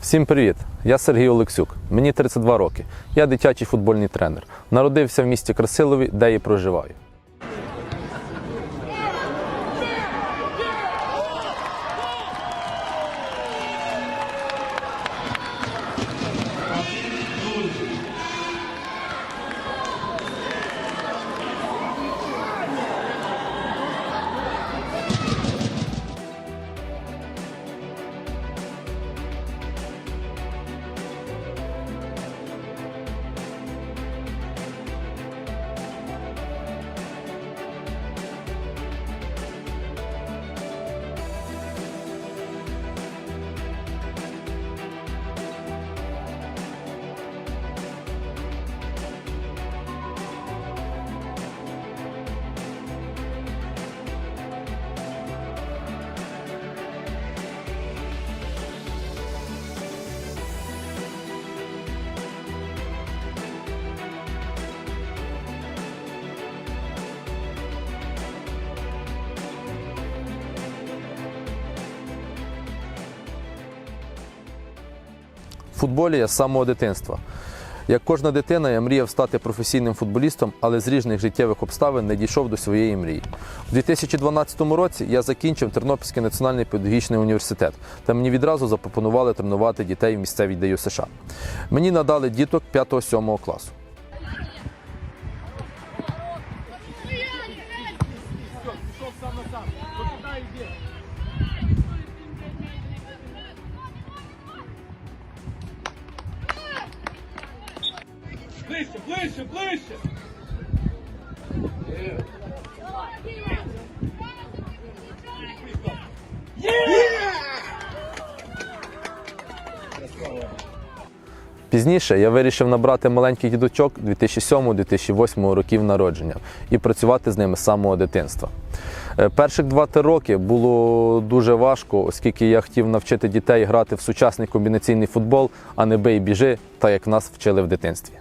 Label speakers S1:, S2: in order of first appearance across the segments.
S1: Всім привіт! Я Сергій Олексюк. Мені 32 роки. Я дитячий футбольний тренер. Народився в місті Красилові, де і проживаю. Футболі я з самого дитинства. Як кожна дитина, я мріяв стати професійним футболістом, але з різних життєвих обставин не дійшов до своєї мрії. У 2012 році я закінчив Тернопільський національний педагогічний університет, та мені відразу запропонували тренувати дітей в місцевій ДЮ США. Мені надали діток 5-7 класу. Пізніше я вирішив набрати маленьких діточок 2007-2008 років народження і працювати з ними з самого дитинства. Е, Перших 2-3 роки було дуже важко, оскільки я хотів навчити дітей грати в сучасний комбінаційний футбол, а не бей біжи, так як нас вчили в дитинстві.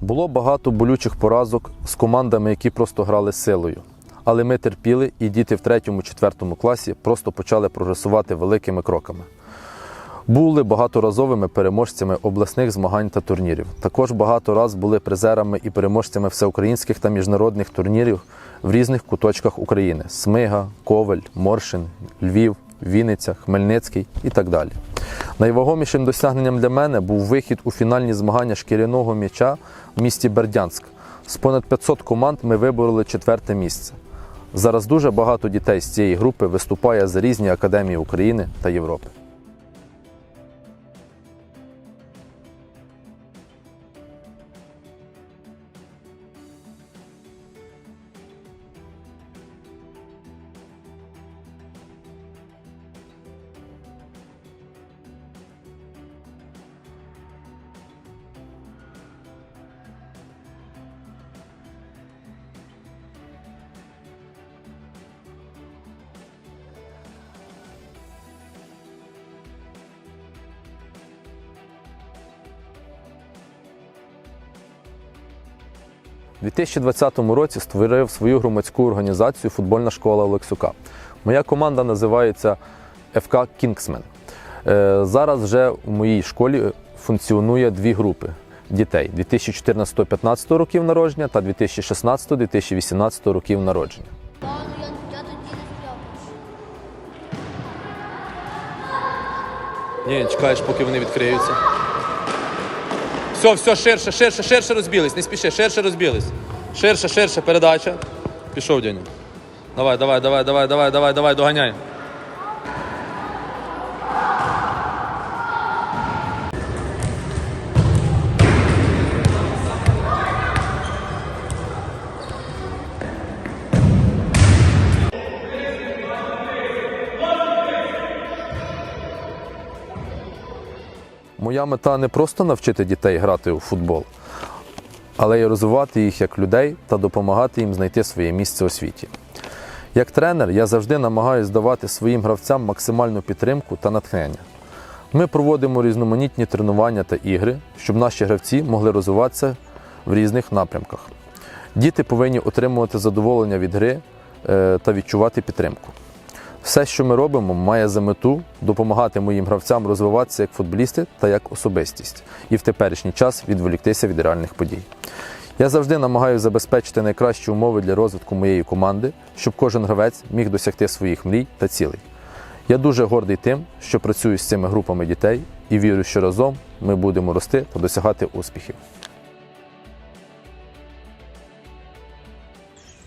S1: Було багато болючих поразок з командами, які просто грали силою. Але ми терпіли, і діти в третьому-четвертому класі просто почали прогресувати великими кроками. Були багаторазовими переможцями обласних змагань та турнірів. Також багато раз були призерами і переможцями всеукраїнських та міжнародних турнірів в різних куточках України: Смига, Ковель, Моршин, Львів, Вінниця, Хмельницький і так далі. Найвагомішим досягненням для мене був вихід у фінальні змагання шкіряного м'яча в місті Бердянськ. З понад 500 команд ми вибороли четверте місце. Зараз дуже багато дітей з цієї групи виступає за різні академії України та Європи. У 2020 році створив свою громадську організацію Футбольна школа Олексюка. Моя команда називається ФК Кінгсмен. Е, Зараз вже в моїй школі функціонує дві групи дітей 2014-15 років народження та 2016-2018 років народження. Ні, чекаєш, поки вони відкриються. Все, все, ширше, ширше, ширше розбілись, не спіши, ширше розбілись. Ширше, ширше, передача. Пішов Дяня. Давай, давай, давай, давай, давай, давай, давай, доганяй. Моя мета не просто навчити дітей грати у футбол, але й розвивати їх як людей та допомагати їм знайти своє місце у світі. Як тренер, я завжди намагаюся давати своїм гравцям максимальну підтримку та натхнення. Ми проводимо різноманітні тренування та ігри, щоб наші гравці могли розвиватися в різних напрямках. Діти повинні отримувати задоволення від гри е, та відчувати підтримку. Все, що ми робимо, має за мету допомагати моїм гравцям розвиватися як футболісти та як особистість і в теперішній час відволіктися від реальних подій. Я завжди намагаюся забезпечити найкращі умови для розвитку моєї команди, щоб кожен гравець міг досягти своїх мрій та цілей. Я дуже гордий тим, що працюю з цими групами дітей і вірю, що разом ми будемо рости та досягати успіхів.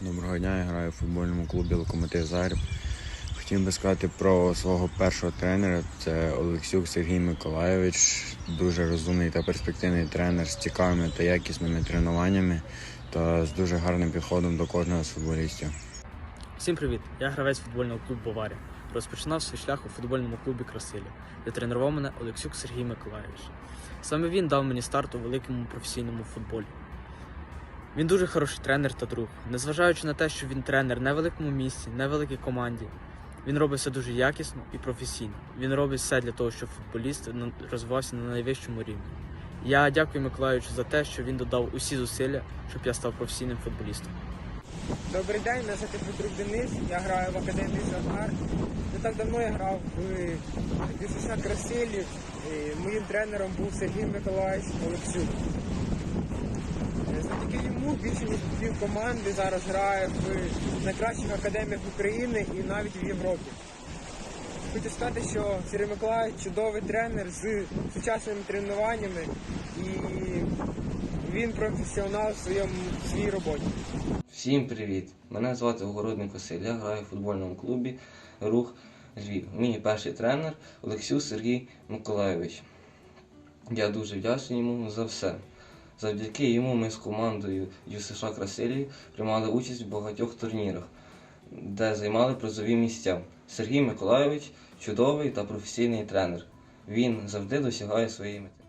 S2: Доброго дня, я граю в футбольному клубі Локомотив Загреб. Хотів би сказати про свого першого тренера. Це Олексюк Сергій Миколайович. Дуже розумний та перспективний тренер з цікавими та якісними тренуваннями та з дуже гарним підходом до кожного з футболістів.
S3: Всім привіт! Я гравець футбольного клубу Баварія. Розпочинав свій шлях у футбольному клубі Красилів, де тренував мене Олексюк Сергій Миколайович. Саме він дав мені старт у великому професійному футболі. Він дуже хороший тренер та друг. Незважаючи на те, що він тренер не великому місці, не великій команді, він робить все дуже якісно і професійно. Він робить все для того, щоб футболіст розвивався на найвищому рівні. Я дякую Миколайовичу за те, що він додав усі зусилля, щоб я став професійним футболістом.
S4: Добрий день, мене звати Петрук Денис, я граю в Академії Захар. Не так давно я грав в ДЮСШ Красилів. Моїм тренером був Сергій Миколаївич Олексюк. Завдяки йому більше ніж пів команди зараз грає в найкращих академіях України і навіть в Європі. Хочу сказати, що Сергій Миколаївич чудовий тренер з сучасними тренуваннями і він професіонал в своєму в своїй роботі.
S5: Всім привіт! Мене звати Огородник Василь. Я граю в футбольному клубі Рух Львів. Мій перший тренер Олексій Сергій Миколайович. Я дуже вдячний йому за все. Завдяки йому ми з командою ЮСШ Красилі приймали участь в багатьох турнірах, де займали призові місця. Сергій Миколайович чудовий та професійний тренер. Він завжди досягає своєї мети.